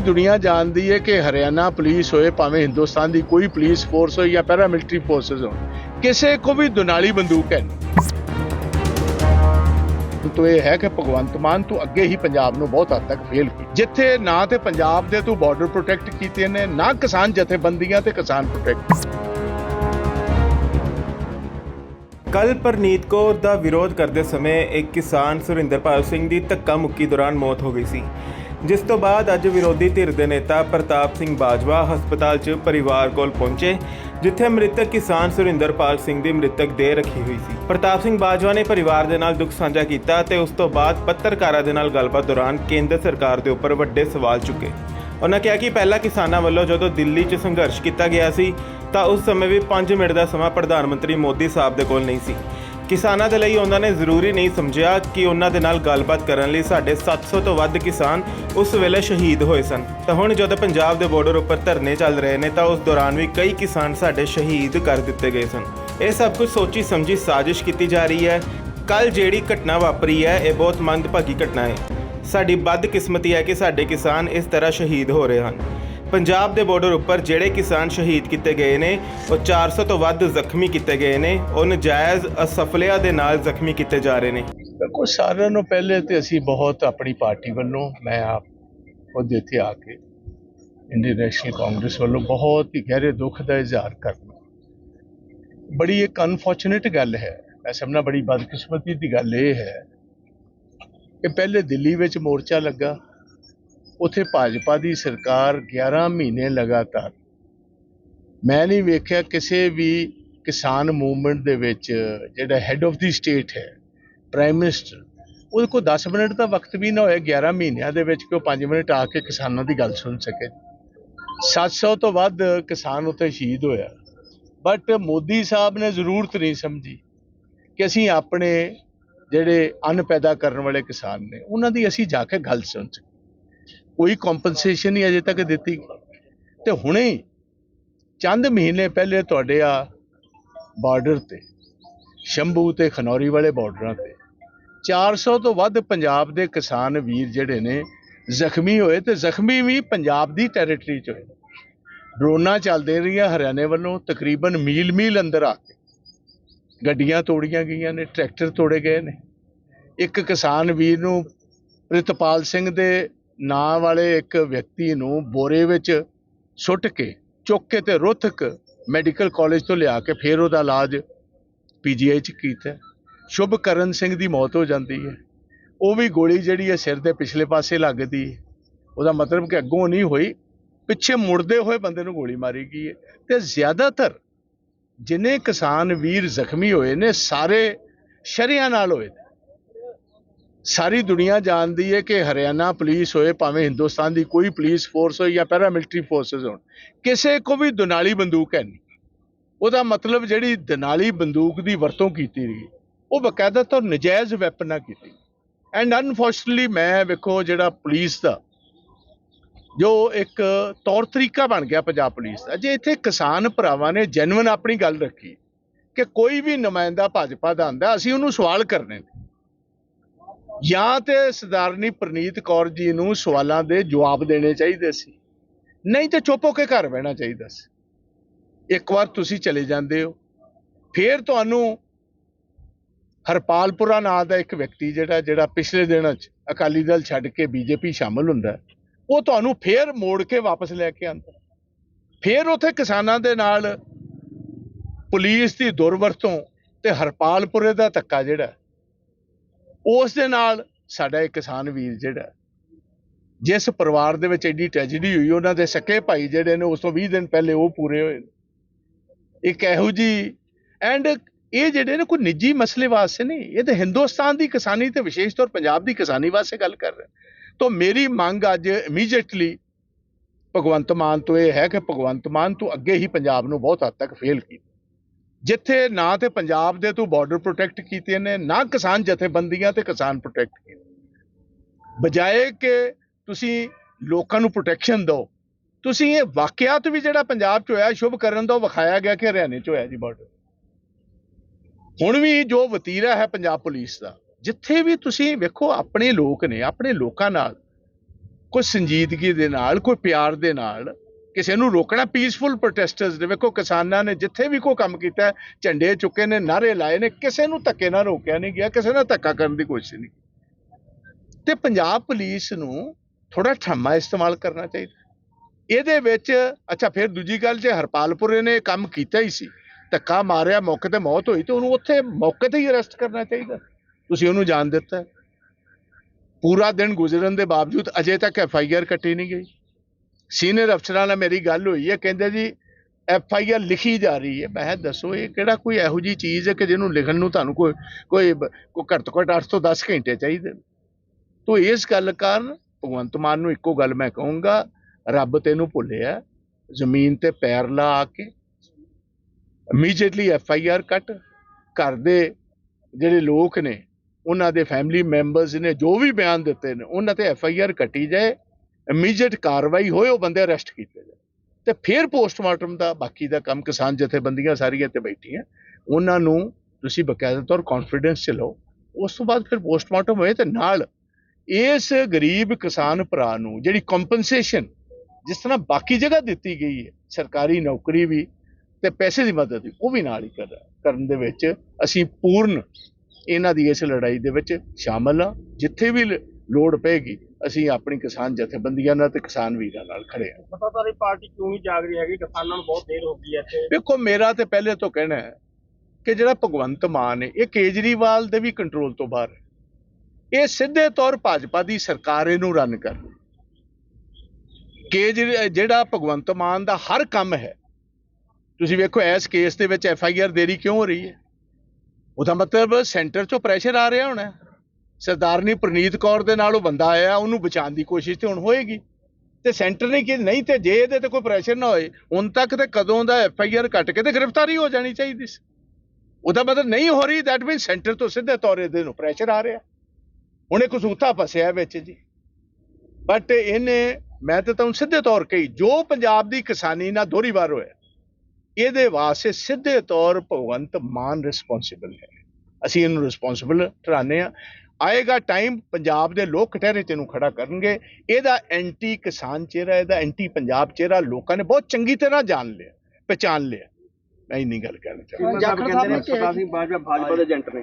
ਦੁਨੀਆ ਜਾਣਦੀ ਹੈ ਕਿ ਹਰਿਆਣਾ ਪੁਲਿਸ ਹੋਏ, ਭਾਵੇਂ ਹਿੰਦੁਸਤਾਨ ਦੀ ਕੋਈ ਪੁਲਿਸ ਫੋਰਸ ਹੋਏ ਜਾਂ ਪੈਰਾਮਿਲਟਰੀ ਫੋਰਸਸ ਹੋਣ, ਕਿਸੇ ਕੋ ਵੀ ਦੁਨਾਲੀ ਬੰਦੂਕ ਹੈ ਤੋ ਇਹ ਹੈ ਕਿ ਭਗਵੰਤ ਮਾਨ ਤੂੰ ਅੱਗੇ ਹੀ ਪੰਜਾਬ ਨੂੰ ਬਹੁਤ ਹੱਦ ਤੱਕ ਫੇਲ ਕੀ ਜਿੱਥੇ ਨਾ ਤੇ ਪੰਜਾਬ ਦੇ ਤੂੰ ਬਾਰਡਰ ਪ੍ਰੋਟੈਕਟ ਕੀਤੇ ਨੇ, ਨਾ ਕਿਸਾਨ ਜਥੇਬੰਦੀਆਂ ਤੇ ਕਿਸਾਨ ਪ੍ਰੋਟੈਕਟ ਕੱਲ ਪਰਨੀਤ ਕੌਰ ਦਾ ਵਿਰੋਧ ਕਰਦੇ ਸਮੇਂ ਇੱਕ ਕਿਸਾਨ ਸੁਰਿੰਦਰਪਾਲ ਸਿੰਘ ਦੀ ਧੱਕਾ ਮੁੱਕੀ ਦੌਰਾਨ ਮੌਤ ਹੋ ਗਈ ਸੀ। ਜਿਸ ਤੋਂ ਬਾਅਦ ਅੱਜ ਵਿਰੋਧੀ ਧਿਰ ਦੇ ਨੇਤਾ ਪ੍ਰਤਾਪ ਸਿੰਘ ਬਾਜਵਾ ਹਸਪਤਾਲ 'ਚ ਪਰਿਵਾਰ ਕੋਲ ਪਹੁੰਚੇ, ਜਿੱਥੇ ਮ੍ਰਿਤਕ ਕਿਸਾਨ ਸੁਰਿੰਦਰਪਾਲ ਸਿੰਘ ਦੀ ਮ੍ਰਿਤਕ ਦੇਹ ਰੱਖੀ ਹੋਈ ਸੀ। ਪ੍ਰਤਾਪ ਸਿੰਘ ਬਾਜਵਾ ਨੇ ਪਰਿਵਾਰ ਦੇ ਨਾਲ ਦੁੱਖ ਸਾਂਝਾ ਕੀਤਾ ਤੇ ਉਸ ਤੋਂ ਬਾਅਦ ਪੱਤਰਕਾਰਾਂ ਦੇ ਨਾਲ ਗੱਲਬਾਤ ਦੌਰਾਨ ਕੇਂਦਰ ਸਰਕਾਰ ਦੇ ਉੱਪਰ ਵੱਡੇ ਸਵਾਲ ਚੁੱਕੇ। ਉਹਨਾਂ ਕਿਹਾ ਕਿ ਪਹਿਲਾਂ ਕਿਸਾਨਾਂ ਵੱਲੋਂ ਜਦੋਂ ਦਿੱਲੀ 'ਚ ਸੰਘਰਸ਼ ਕੀਤਾ ਗਿਆ ਸੀ, ਤਾਂ ਉਸ ਸਮੇਂ ਵੀ 5 ਮਿੰਟ ਦਾ ਸਮਾਂ ਪ੍ਰਧਾਨ ਮੰਤਰੀ ਮੋਦੀ ਸਾਹਿਬ ਦੇ ਕੋਲ ਨਹੀਂ ਸੀ। ਕਿਸਾਨਾਂ ਦੇ ਲਈ ਉਹਨਾਂ ਨੇ ਜ਼ਰੂਰੀ ਨਹੀਂ ਸਮਝਿਆ ਕਿ ਉਹਨਾਂ ਦੇ ਨਾਲ ਗੱਲਬਾਤ ਕਰਨ ਲਈ ਸਾਡੇ 700 ਤੋਂ ਵੱਧ ਕਿਸਾਨ ਉਸ ਵੇਲੇ ਸ਼ਹੀਦ ਹੋਏ ਸਨ। ਤਾਂ ਹੁਣ ਜਦੋਂ ਪੰਜਾਬ ਦੇ ਬਾਰਡਰ ਉੱਪਰ ਧਰਨੇ ਚੱਲ ਰਹੇ ਨੇ, ਤਾਂ ਉਸ ਦੌਰਾਨ ਵੀ ਕਈ ਕਿਸਾਨ ਸਾਡੇ ਸ਼ਹੀਦ ਕਰ ਦਿੱਤੇ ਗਏ ਸਨ। ਇਹ ਸਭ ਕੁਝ ਸੋਚੀ ਸਮਝੀ ਸਾਜ਼ਿਸ਼ ਕੀਤੀ ਜਾ ਰਹੀ ਹੈ। ਕੱਲ ਜਿਹੜੀ ਘਟਨਾ ਵਾਪਰੀ ਹੈ, ਇਹ ਬਹੁਤ ਮੰਦਭਾਗੀ ਘਟਨਾ ਹੈ। ਸਾਡੀ ਬਦਕਿਸਮਤੀ ਹੈ ਕਿ ਸਾਡੇ ਕਿਸਾਨ ਇਸ ਤਰ੍ਹਾਂ ਸ਼ਹੀਦ ਹੋ ਰਹੇ ਹਨ। ਪੰਜਾਬ ਦੇ ਬਾਰਡਰ ਉੱਪਰ ਜਿਹੜੇ ਕਿਸਾਨ ਸ਼ਹੀਦ ਕੀਤੇ ਗਏ ਨੇ, ਉਹ 400 ਤੋਂ ਵੱਧ ਜ਼ਖਮੀ ਕੀਤੇ ਗਏ ਨੇ, ਉਹ ਨਜਾਇਜ਼ ਅਸਫਲਿਆ ਦੇ ਨਾਲ ਜ਼ਖਮੀ ਕੀਤੇ ਜਾ ਰਹੇ ਨੇ। ਦੇਖੋ, ਸਾਰਿਆਂ ਨੂੰ ਪਹਿਲੇ ਤੇ ਅਸੀਂ ਬਹੁਤ ਆਪਣੀ ਪਾਰਟੀ ਵੱਲੋਂ, ਮੈਂ ਆਪ ਖੁਦ ਇੱਥੇ ਆ ਕੇ ਇੰਡੀਅਨ ਨੈਸ਼ਨਲ ਕਾਂਗਰਸ ਵੱਲੋਂ ਬਹੁਤ ਹੀ ਗਹਿਰੇ ਦੁੱਖ ਦਾ ਇਜ਼ਹਾਰ ਕਰਨਾ ਬੜੀ ਇੱਕ ਅਨਫੋਰਚੂਨੇਟ ਗੱਲ ਹੈ, ਮੈਂ ਸਮਝਣਾ ਬੜੀ ਬਦਕਿਸਮਤੀ ਦੀ ਗੱਲ ਇਹ ਹੈ ਕਿ ਪਹਿਲੇ ਦਿੱਲੀ ਵਿੱਚ ਮੋਰਚਾ ਲੱਗਾ ਉੱਥੇ ਭਾਜਪਾ ਦੀ ਸਰਕਾਰ 11 ਮਹੀਨੇ ਲਗਾਤਾਰ। ਮੈਂ ਨਹੀਂ ਵੇਖਿਆ ਕਿਸੇ ਵੀ ਕਿਸਾਨ ਮੂਵਮੈਂਟ ਦੇ ਵਿੱਚ ਜਿਹੜਾ ਹੈੱਡ ਆਫ ਦੀ ਸਟੇਟ ਹੈ ਪ੍ਰਾਈਮ ਮਿਨਿਸਟਰ ਉਹਦੇ ਕੋਲ 10 ਮਿੰਟ ਦਾ ਵਕਤ ਵੀ ਨਾ ਹੋਇਆ 11 ਮਹੀਨਿਆਂ ਦੇ ਵਿੱਚ ਕਿ ਉਹ 5 ਮਿੰਟ ਆ ਕੇ ਕਿਸਾਨਾਂ ਦੀ ਗੱਲ ਸੁਣ ਸਕੇ। 700 ਤੋਂ ਵੱਧ ਕਿਸਾਨ ਉੱਥੇ ਸ਼ਹੀਦ ਹੋਇਆ। ਬਟ ਮੋਦੀ ਸਾਹਿਬ ਨੇ ਜ਼ਰੂਰਤ ਨਹੀਂ ਸਮਝੀ ਕਿ ਅਸੀਂ ਆਪਣੇ ਜਿਹੜੇ ਅੰਨ ਪੈਦਾ ਕਰਨ ਵਾਲੇ ਕਿਸਾਨ ਨੇ, ਉਹਨਾਂ ਦੀ ਅਸੀਂ ਜਾ ਕੇ ਗੱਲ ਸੁਣ ਸਕੀਏ ਕੋਈ ਕੰਪਨਸੇਸ਼ਨ ਨਹੀਂ ਅਜੇ ਤੱਕ ਦਿੱਤੀ। ਤੇ ਹੁਣੇ ਚੰਦ ਮਹੀਨੇ ਪਹਿਲੇ ਤੁਹਾਡੇ ਆ ਬਾਰਡਰ ਤੇ, ਸ਼ੰਭੂ ਤੇ ਖਨੌਰੀ ਵਾਲੇ ਬਾਰਡਰਾਂ ਤੇ 400 ਤੋਂ ਵੱਧ ਪੰਜਾਬ ਦੇ ਕਿਸਾਨ ਵੀਰ ਜਿਹੜੇ ਨੇ, ਜ਼ਖਮੀ ਹੋਏ ਤੇ ਜ਼ਖਮੀ ਵੀ ਪੰਜਾਬ ਦੀ ਟੈਰੀਟਰੀ 'ਚ ਹੋਏ। ਡਰੋਨਾਂ ਚੱਲਦੇ ਰਹੀਆਂ ਹਰਿਆਣੇ ਵੱਲੋਂ, ਤਕਰੀਬਨ ਮੀਲ ਮੀਲ ਅੰਦਰ ਆ ਕੇ। ਗੱਡੀਆਂ ਤੋੜੀਆਂ ਗਈਆਂ ਨੇ, ਟਰੈਕਟਰ ਤੋੜੇ ਗਏ ਨੇ। ਇੱਕ ਕਿਸਾਨ ਵੀਰ ਨੂੰ ਪ੍ਰਿਤਪਾਲ ਸਿੰਘ ਦੇ ਨਾਂ ਵਾਲੇ ਇੱਕ ਵਿਅਕਤੀ ਨੂੰ ਬੋਰੇ ਵਿੱਚ ਸੁੱਟ ਕੇ, ਚੁੱਕ ਕੇ ਤੇ ਰੋਹਤਕ ਮੈਡੀਕਲ ਕਾਲਜ ਤੋਂ ਲਿਆ ਕੇ ਫਿਰ ਉਹਦਾ ਇਲਾਜ ਪੀਜੀਆਈ ਚ ਕੀਤਾ। ਸ਼ੁਭਕਰਨ ਸਿੰਘ ਦੀ ਮੌਤ ਹੋ ਜਾਂਦੀ ਹੈ। ਉਹ ਵੀ ਗੋਲੀ ਜਿਹੜੀ ਹੈ ਸਿਰ ਦੇ ਪਿਛਲੇ ਪਾਸੇ ਲੱਗਦੀ ਹੈ। ਉਹਦਾ ਮਤਲਬ ਕਿ ਅੱਗੋਂ ਨਹੀਂ ਹੋਈ, ਪਿੱਛੇ ਮੁੜਦੇ ਹੋਏ ਬੰਦੇ ਨੂੰ ਗੋਲੀ ਮਾਰੀ ਗਈ ਹੈ। ਤੇ ਜ਼ਿਆਦਾਤਰ ਜਿਨੇ ਕਿਸਾਨ ਵੀਰ ਜ਼ਖਮੀ ਹੋਏ ਨੇ, ਸਾਰੇ ਸ਼ਰਿਆਂ ਨਾਲ ਹੋਏ ਨੇ। ਸਾਰੀ ਦੁਨੀਆ ਜਾਣਦੀ ਹੈ ਕਿ ਹਰਿਆਣਾ ਪੁਲਿਸ ਹੋਏ, ਭਾਵੇਂ ਹਿੰਦੁਸਤਾਨ ਦੀ ਕੋਈ ਪੁਲਿਸ ਫੋਰਸ ਹੋਏ ਜਾਂ ਪੈਰਾ ਮਿਲਟਰੀ ਫੋਰਸਸ ਹੋਣ, ਕਿਸੇ ਕੋ ਵੀ ਦੁਨਾਲੀ ਬੰਦੂਕ ਹੈ ਨਹੀਂ। ਉਹਦਾ ਮਤਲਬ ਜਿਹੜੀ ਦਨਾਲੀ ਬੰਦੂਕ ਦੀ ਵਰਤੋਂ ਕੀਤੀ ਗਈ ਉਹ ਬਕਾਇਦਾ ਤੌਰ ਨਜਾਇਜ਼ ਵੈਪਨ ਨਾਲ ਕੀਤੀ। ਐਂਡ ਅਨਫੋਰਚੂਨਟਲੀ ਮੈਂ ਵੇਖੋ ਜਿਹੜਾ ਪੁਲਿਸ ਦਾ, ਜੋ ਇੱਕ ਤੌਰ ਤਰੀਕਾ ਬਣ ਗਿਆ ਪੰਜਾਬ ਪੁਲਿਸ ਦਾ, ਜੇ ਇੱਥੇ ਕਿਸਾਨ ਭਰਾਵਾਂ ਨੇ ਜੈਨੂਇਨ ਆਪਣੀ ਗੱਲ ਰੱਖੀ ਕਿ ਕੋਈ ਵੀ ਨੁਮਾਇੰਦਾ ਭਾਜਪਾ ਦਾ ਆਂਦਾ ਅਸੀਂ ਉਹਨੂੰ ਸਵਾਲ ਕਰਨੇ ਨੇ। ਜਾਂ ਤੇ ਸਰਦਾਰਨੀ ਪ੍ਰਨੀਤ ਕੌਰ ਜੀ ਨੂੰ ਸਵਾਲਾਂ ਦੇ ਜਵਾਬ ਦੇਣੇ ਚਾਹੀਦੇ ਸੀ। ਨਹੀਂ ਤੇ ਚੁੱਪ ਹੋ ਕੇ ਘਰ ਬਹਿਣਾ ਚਾਹੀਦਾ ਸੀ। ਇੱਕ ਵਾਰ ਤੁਸੀਂ ਚਲੇ ਜਾਂਦੇ ਹੋ। ਫਿਰ ਤੁਹਾਨੂੰ ਹਰਪਾਲਪੁਰਾ ਨਾਂ ਦਾ ਇੱਕ ਵਿਅਕਤੀ ਜਿਹੜਾ ਜਿਹੜਾ ਪਿਛਲੇ ਦਿਨਾਂ 'ਚ ਅਕਾਲੀ ਦਲ ਛੱਡ ਕੇ ਬੀਜੇਪੀ ਸ਼ਾਮਲ ਹੁੰਦਾ ਉਹ ਤੁਹਾਨੂੰ ਫੇਰ ਮੋੜ ਕੇ ਵਾਪਸ ਲੈ ਕੇ ਆਉਂਦਾ ਫੇਰ ਉੱਥੇ ਕਿਸਾਨਾਂ ਦੇ ਨਾਲ ਪੁਲਿਸ ਦੀ ਦੁਰਵਰਤੋਂ ਤੇ ਹਰਪਾਲਪੁਰੇ ਦਾ ਧੱਕਾ ਜਿਹੜਾ ਉਸ ਦੇ ਨਾਲ ਸਾਡਾ ਇਹ ਕਿਸਾਨ ਵੀਰ ਜਿਹੜਾ ਜਿਸ ਪਰਿਵਾਰ ਦੇ ਵਿੱਚ ਐਡੀ ਟ੍ਰੈਜੇਡੀ ਹੋਈ, ਉਹਨਾਂ ਦੇ ਸਕੇ ਭਾਈ ਜਿਹੜੇ ਨੇ ਉਸ ਤੋਂ 20 ਦਿਨ ਪਹਿਲੇ ਉਹ ਪੂਰੇ ਹੋਏ ਨੇ। ਇੱਕ ਇਹੋ ਜੀ ਐਂਡ ਇਹ ਜਿਹੜੇ ਨੇ ਕੋਈ ਨਿੱਜੀ ਮਸਲੇ ਵਾਸਤੇ ਨਹੀਂ, ਇਹ ਤਾਂ ਹਿੰਦੁਸਤਾਨ ਦੀ ਕਿਸਾਨੀ ਤੇ ਵਿਸ਼ੇਸ਼ ਤੌਰ ਪੰਜਾਬ ਦੀ ਕਿਸਾਨੀ ਵਾਸਤੇ ਗੱਲ ਕਰ ਰਹੇ ਤਾਂ ਮੇਰੀ ਮੰਗ ਅੱਜ ਇਮੀਡੀਏਟਲੀ ਭਗਵੰਤ ਮਾਨ ਤੋਂ ਇਹ ਹੈ ਕਿ ਭਗਵੰਤ ਮਾਨ ਤੋਂ ਅੱਗੇ ਹੀ ਪੰਜਾਬ ਨੂੰ ਬਹੁਤ ਹੱਦ ਤੱਕ ਫੇਲ ਕੀਤਾ ਜਿੱਥੇ ਨਾ ਤੇ ਪੰਜਾਬ ਦੇ ਤੂੰ ਬਾਰਡਰ ਪ੍ਰੋਟੈਕਟ ਕੀਤੇ ਨੇ, ਨਾ ਕਿਸਾਨ ਜਥੇਬੰਦੀਆਂ ਤੇ ਕਿਸਾਨ ਪ੍ਰੋਟੈਕਟ ਕੀਤੇ ਬਜਾਏ ਕਿ ਤੁਸੀਂ ਲੋਕਾਂ ਨੂੰ ਪ੍ਰੋਟੈਕਸ਼ਨ ਦਿਓ, ਤੁਸੀਂ ਇਹ ਵਾਕਿਆਤ ਵੀ ਜਿਹੜਾ ਪੰਜਾਬ 'ਚ ਹੋਇਆ, ਸ਼ੁਭ ਕਰਨ ਦਾ ਵਿਖਾਇਆ ਗਿਆ ਕਿ ਹਰਿਆਣੇ 'ਚ ਹੋਇਆ ਜੀ ਬਾਰਡਰ ਹੁਣ ਵੀ ਜੋ ਵਤੀਰਾ ਹੈ ਪੰਜਾਬ ਪੁਲਿਸ ਦਾ, ਜਿੱਥੇ ਵੀ ਤੁਸੀਂ ਵੇਖੋ ਆਪਣੇ ਲੋਕ ਨੇ, ਆਪਣੇ ਲੋਕਾਂ ਨਾਲ, ਕੋਈ ਸੰਜੀਦਗੀ ਦੇ ਨਾਲ, ਕੋਈ ਪਿਆਰ ਦੇ ਨਾਲ ਕਿਸੇ ਨੂੰ ਰੋਕਣਾ ਪੀਸਫੁਲ ਪ੍ਰੋਟੈਸਟਰਸ ਨੇ ਵੇਖੋ ਕਿਸਾਨਾਂ ਨੇ ਜਿੱਥੇ ਵੀ ਕੋਈ ਕੰਮ ਕੀਤਾ ਝੰਡੇ ਚੁੱਕੇ ਨੇ ਨਾਰੇ ਲਾਏ ਨੇ, ਕਿਸੇ ਨੂੰ ਧੱਕੇ ਨਾਲ ਰੋਕਿਆ ਨਹੀਂ ਗਿਆ, ਕਿਸੇ ਨਾਲ ਧੱਕਾ ਕਰਨ ਦੀ ਕੋਸ਼ਿਸ਼ ਨਹੀਂ। ਤੇ ਪੰਜਾਬ ਪੁਲਿਸ ਨੂੰ ਥੋੜਾ ਠੰਮਾ ਇਸਤੇਮਾਲ ਕਰਨਾ ਚਾਹੀਦਾ। ਇਹਦੇ ਵਿੱਚ, ਅੱਛਾ, ਫਿਰ ਦੂਜੀ ਗੱਲ ਜੇ ਹਰਪਾਲਪੁਰੇ ਨੇ ਕੰਮ ਕੀਤਾ ਹੀ ਸੀ, ਧੱਕਾ ਮਾਰਿਆ, ਮੌਕੇ ਤੇ ਮੌਤ ਹੋਈ, ਤੇ ਉਹਨੂੰ ਉੱਥੇ ਮੌਕੇ ਤੇ ਹੀ ਅਰੈਸਟ ਕਰਨਾ ਚਾਹੀਦਾ। ਤੁਸੀਂ ਉਹਨੂੰ ਜਾਣ ਦਿੱਤਾ। ਪੂਰਾ ਦਿਨ ਗੁਜ਼ਰਨ ਦੇ ਬਾਵਜੂਦ ਅਜੇ ਤੱਕ ਐਫ ਆਈ ਆਰ ਕੱਟੀ ਨਹੀਂ ਗਈ। ਸੀਨੀਅਰ ਅਫਸਰਾਂ ਨਾਲ ਮੇਰੀ ਗੱਲ ਹੋਈ ਹੈ, ਕਹਿੰਦੇ ਜੀ, ਐਫ ਆਈ ਆਰ ਲਿਖੀ ਜਾ ਰਹੀ ਹੈ। ਮੈਂ ਕਿਹਾ, ਦੱਸੋ, ਇਹ ਕਿਹੜਾ ਕੋਈ ਇਹੋ ਜੀ ਚੀਜ਼ ਹੈ ਕਿ ਜਿਹਨੂੰ ਲਿਖਣ ਨੂੰ ਤੁਹਾਨੂੰ ਕੋਈ ਕੋਈ ਘੱਟ ਤੋਂ ਘੱਟ 8 ਤੋਂ 10 ਘੰਟੇ ਚਾਹੀਦੇ ਨੇ? ਤੋ ਇਸ ਗੱਲ ਕਾਰਨ ਭਗਵੰਤ ਮਾਨ ਨੂੰ ਇੱਕੋ ਗੱਲ ਮੈਂ ਕਹੂੰਗਾ, ਰੱਬ ਤੈਨੂੰ ਭੁੱਲਿਆ, ਜ਼ਮੀਨ ਤੇ ਪੈਰ ਲਾ ਆ ਕੇ ਇਮੀਡੀਏਟਲੀ ਐਫ ਆਈ ਆਰ ਕੱਟ, ਘਰ ਦੇ ਜਿਹੜੇ ਲੋਕ ਨੇ, ਉਹਨਾਂ ਦੇ ਫੈਮਿਲੀ ਮੈਂਬਰਸ ਨੇ, ਜੋ ਵੀ ਬਿਆਨ ਦਿੱਤੇ ਨੇ, ਉਹਨਾਂ ਤੇ ਐਫ ਆਈ ਆਰ ਕੱਟੀ ਜਾਏ ਇਮੀਡੀਏਟ ਕਾਰਵਾਈ ਹੋਏ, ਉਹ ਬੰਦੇ ਅਰੈਸਟ ਕੀਤੇ ਜਾਣ। ਤੇ ਫਿਰ ਪੋਸਟਮਾਰਟਮ ਦਾ ਬਾਕੀ ਦਾ ਕੰਮ ਕਿਸਾਨ ਜਥੇਬੰਦੀਆਂ ਸਾਰੀਆਂ ਤੇ ਬੈਠੀਆਂ। ਉਹਨਾਂ ਨੂੰ ਤੁਸੀਂ ਬਕਾਇਦਾ ਤੌਰ ਕੌਨਫੀਡੈਂਸ ਚ ਲਓ। ਉਸ ਤੋਂ ਬਾਅਦ ਫਿਰ ਪੋਸਟਮਾਰਟਮ ਹੋਏ ਤੇ ਨਾਲ ਇਸ ਗਰੀਬ ਕਿਸਾਨ ਭਰਾ ਨੂੰ ਜਿਹੜੀ ਕੰਪਨਸੇਸ਼ਨ ਜਿਸ ਤਰ੍ਹਾਂ ਬਾਕੀ ਜਗ੍ਹਾ ਦਿੱਤੀ ਗਈ ਹੈ, ਸਰਕਾਰੀ ਨੌਕਰੀ ਵੀ ਤੇ ਪੈਸੇ ਦੀ ਮਦਦ ਵੀ, ਉਹ ਵੀ ਨਾਲ ਹੀ ਕਰ ਕਰਨ ਦੇ ਵਿੱਚ ਅਸੀਂ ਪੂਰਨ ਇਹਨਾਂ ਦੀ ਇਸ ਲੜਾਈ ਦੇ ਵਿੱਚ ਸ਼ਾਮਲ ਆ ਜਿੱਥੇ ਵੀ ਲ- ਲੋੜ ਪਏਗੀ ਅਸੀਂ ਆਪਣੀ ਕਿਸਾਨ ਜਥੇਬੰਦੀਆਂ ਨਾਲ ਤੇ ਕਿਸਾਨ ਵੀਰਾਂ ਨਾਲ ਖੜੇ ਆ ਸੱਤਾਧਾਰੀ ਪਾਰਟੀ ਕਿਉਂ ਨਹੀਂ ਜਾਗ ਰਹੀ ਹੈਗੀ? ਕਿਸਾਨਾਂ ਨੂੰ ਬਹੁਤ ਦੇਰ ਹੋ ਗਈ ਹੈ ਇੱਥੇ। ਵੇਖੋ ਮੇਰਾ ਤੇ ਪਹਿਲੇ ਤੋਂ ਕਹਿਣਾ ਹੈ ਕਿ ਜਿਹੜਾ ਭਗਵੰਤ ਮਾਨ ਹੈ ਇਹ ਕੇਜਰੀਵਾਲ ਦੇ ਵੀ ਕੰਟਰੋਲ ਤੋਂ ਬਾਹਰ ਹੈ। ਇਹ ਸਿੱਧੇ ਤੌਰ ਭਾਜਪਾ ਦੀ ਸਰਕਾਰ ਇਹਨੂੰ ਰਨ ਕਰ ਕੇਜਰੀ ਜਿਹੜਾ ਭਗਵੰਤ ਮਾਨ ਦਾ ਹਰ ਕੰਮ ਹੈ ਤੁਸੀਂ ਵੇਖੋ ਇਸ ਕੇਸ ਦੇ ਵਿੱਚ ਐਫ ਆਈ ਆਰ ਦੇਰੀ ਕਿਉਂ ਹੋ ਰਹੀ ਹੈ? ਉਹਦਾ ਮਤਲਬ ਸੈਂਟਰ ਚੋਂ ਪ੍ਰੈਸ਼ਰ ਆ ਰਿਹਾ ਹੋਣਾ। ਸਰਦਾਰਨੀ ਪ੍ਰਨੀਤ ਕੌਰ ਦੇ ਨਾਲ ਉਹ ਬੰਦਾ ਆਇਆ, ਉਹਨੂੰ ਬਚਾਉਣ ਦੀ ਕੋਸ਼ਿਸ਼ ਤੇ ਹੁਣ ਹੋਏਗੀ। ਤੇ ਸੈਂਟਰ ਨੇ ਕਿ ਨਹੀਂ ਤੇ ਜੇ ਇਹਦੇ ਤੇ ਕੋਈ ਪ੍ਰੈਸ਼ਰ ਨਾ ਹੋਏ, ਹੁਣ ਤੱਕ ਤੇ ਕਦੋਂ ਦਾ ਐਫ ਆਈ ਆਰ ਕੱਟ ਕੇ ਤੇ ਗ੍ਰਿਫਤਾਰੀ ਹੋ ਜਾਣੀ ਚਾਹੀਦੀ ਸੀ। ਉਹਦਾ ਮਤਲਬ ਨਹੀਂ ਹੋ ਰਹੀ ਦੈਟ ਮੀਨ ਸੈਂਟਰ ਤੋਂ ਸਿੱਧੇ ਤੌਰ ਇਹਦੇ ਨੂੰ ਪ੍ਰੈਸ਼ਰ ਆ ਰਿਹਾ। ਹੁਣ ਇਹ ਕਸੂਤਾ ਫਸਿਆ ਵਿੱਚ ਜੀ। ਬਟ ਇਹਨੇ, ਮੈਂ ਤਾਂ ਤੁਹਾਨੂੰ ਸਿੱਧੇ ਤੌਰ ਕਹੀ, ਜੋ ਪੰਜਾਬ ਦੀ ਕਿਸਾਨੀ ਨਾਲ ਦੋਹਰੀ ਵਾਰ ਹੋਇਆ, ਇਹਦੇ ਵਾਸਤੇ ਸਿੱਧੇ ਤੌਰ ਭਗਵੰਤ ਮਾਨ ਰਿਸਪੌਂਸਿਬਲ ਹੈ। ਅਸੀਂ ਇਹਨੂੰ ਰਿਸਪੌਂਸਿਬਲ ਠਹਿਰਾਉਂਦੇ ਆ ਆਏਗਾ ਟਾਈਮ ਪੰਜਾਬ ਦੇ ਲੋਕ ਕਟਹਿਰੇ ਚ ਇਹਨੂੰ ਖੜਾ ਕਰਨਗੇ। ਇਹਦਾ ਐਂਟੀ ਕਿਸਾਨ ਚਿਹਰਾ ਇਹਦਾ ਐਂਟੀ ਪੰਜਾਬ ਚਿਹਰਾ ਲੋਕਾਂ ਨੇ ਬਹੁਤ ਚੰਗੀ ਤਰ੍ਹਾਂ ਜਾਣ ਲਿਆ ਪਹਿਚਾਨ ਲਿਆ। ਮੈਂ ਇੰਨੀ ਗੱਲ ਕਹਿਣਾ ਚਾਹੁੰਦਾ। ਜਾਖੜ ਸਾਹਿਬ ਨੇ ਕਿਹਾ ਬਾਜਵਾ ਭਾਜਪਾ ਦੇ ਏਜੰਟ ਨੇ।